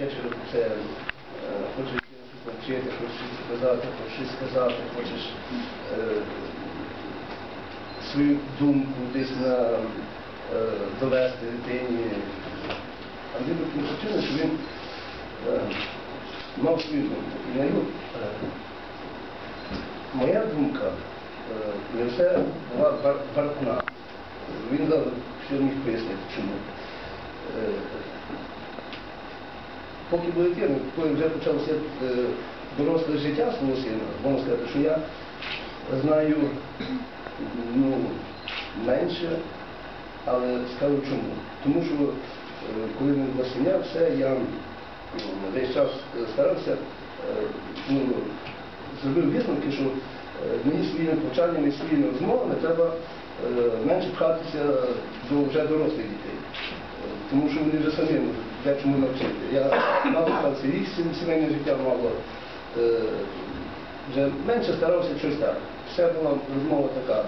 Якщо це е, щось навчити, хочеш щось сказати, хочеш щось сказати, хочеш е, свою думку десь на, е, довести дитині. Андрій був таким причиною, що він е, мав свою думку. На його, е, моя думка не все була вартна. Він завжди все міг пояснити, чому. Поки були дитини, коли вже почалося е, доросле життя свого сина, можна сказати, що я знаю ну, менше, але скажу чому. Тому що е, коли він насиняв все, я весь час е, старався, ну, зробив висновки, що мені своїми повчаннями, своїми розмовами треба менше пхатися до вже дорослих дітей. Тому що вони вже самі можуть дечому навчити. Я це їх сімейне життя мало. е, Вже менше старався щось так. Все була розмова така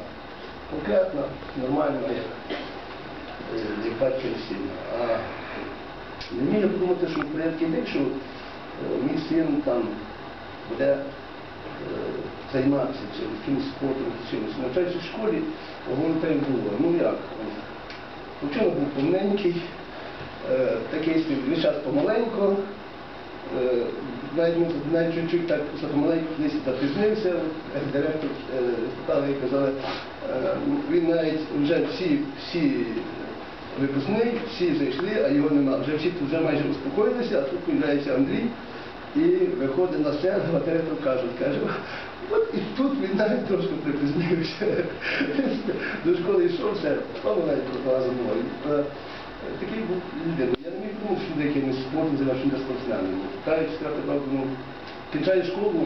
конкретна, нормальна, як, е, і син. А не міг подумати, що прийде такий день, що е, мій син там буде е, займатися чимось, якимось спортом, чимось. Навчаючись в школі, говорю, так було. Ну як? Вчора був помаленький, е, такий весь час помаленько, е, навіть, ми навіть чуть-чуть так помаленьку десь запізнився, директор е, питали і казали, він навіть вже всі, всі випускний, всі зайшли, а його нема. Вже всі вже майже успокоїлися, а тут з'являється Андрій і виходить на сцену, а директор каже, каже, от і тут він навіть трошки припізнився. До школи йшов, все, помаленько за мною. Е, Такий був людина. Я не міг думати, що буде якимось спортом займався, що буде спортсменом. Кажуть, сказати правду, ну, кінчаю школу,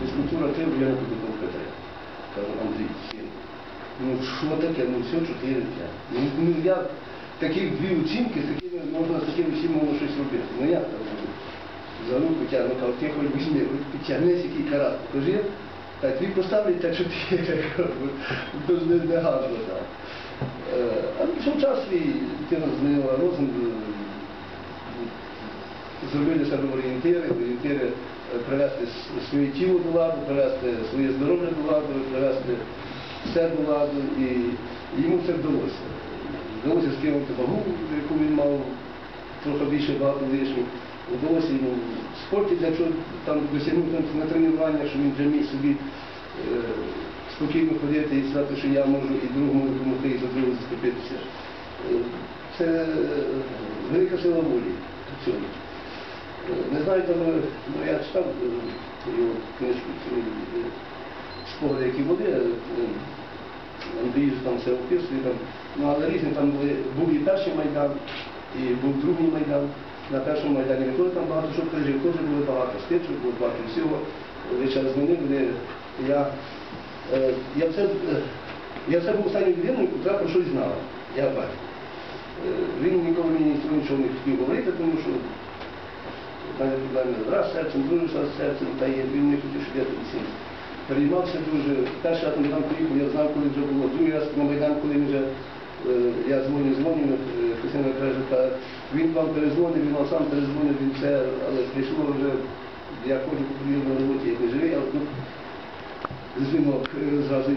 фізкультура ти, я не буду конкретно. Кажу, Андрій, син. Ну що таке? Ну все, 4 5. Ну, ну я таких дві оцінки, з такими можна з такими всім щось робити. Ну як робити? За руку тягну, кажу, ти хоч візьми, хоч підтягнись, який карат покажи. Так, тобі поставлять так, що ти Тож не, не гарно так. Е, А в цьому часі дитина змінила розум, е, зробили себе орієнтири, орієнтири е, привести своє тіло до ладу, привести своє здоров'я до ладу, привести все до ладу, і йому це вдалося. Вдалося скинути вагу, яку він мав трохи більше багато лишніх. Вдалося йому в спорті, якщо там досягнути на тренування, що він вже міг собі е, спокійно ходити і сказати, що я можу і другому допомогти, і за другого заступитися. Е, Це е, велика сила волі в цьому. Не знаю, там, ну, я читав його книжку, спогади, які були, Андрій там все описує, там, ну, але різні там були, був і перший Майдан, і був другий Майдан. На першому Майдані теж там багато що пережив, теж було багато стичок, було багато всього. Ви час зміни я, е, я все, е, я все був останньою людиною, яка про щось знала. Я бачу. Е, Він ніколи мені нічого не хотів говорити, тому що мене проблеми раз серцем, другий раз серцем, та є, він не хотів, щоб я тут цим переймався дуже. Перший раз на Майдан я знав, коли вже було. Другий раз на Майдан, коли він вже е, я дзвоню, дзвоню, Христина каже, він вам перезвонив, він вам сам перезвонив, він все, але прийшло вже, я ходжу по на роботі, як не живий, але тут дзвінок е, зразу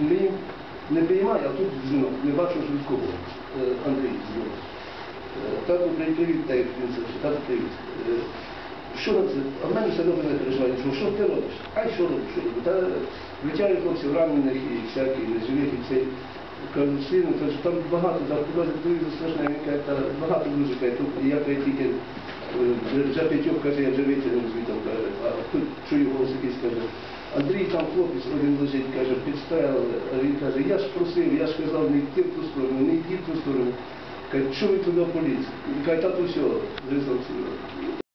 мені не приймає, а тут дзвінок, не бачу, що від кого. Е, Андрій дзвінок. Е, Тату привіт, та як він це, тату привіт. Що робити? А в мене все добре не переживає, що, що ти робиш? Ай, що робиш, що робиш? Та витягую хлопців ранених і всяких неживих, і цей. Кажу, сину, то там багато, за дуже страшне, він каже, багато дуже каже, тут я тільки е, вже- п'ятьох каже, я вже витягнув звідти, каже, а тут чую голос якийсь каже, Андрій там хлопець один лежить, каже, підстрелили, а він каже, я ж просив, я ж казав, не йти в ту сторону, не йди в ту сторону. Каже, що ви туди? Він каже, та все, зовсім.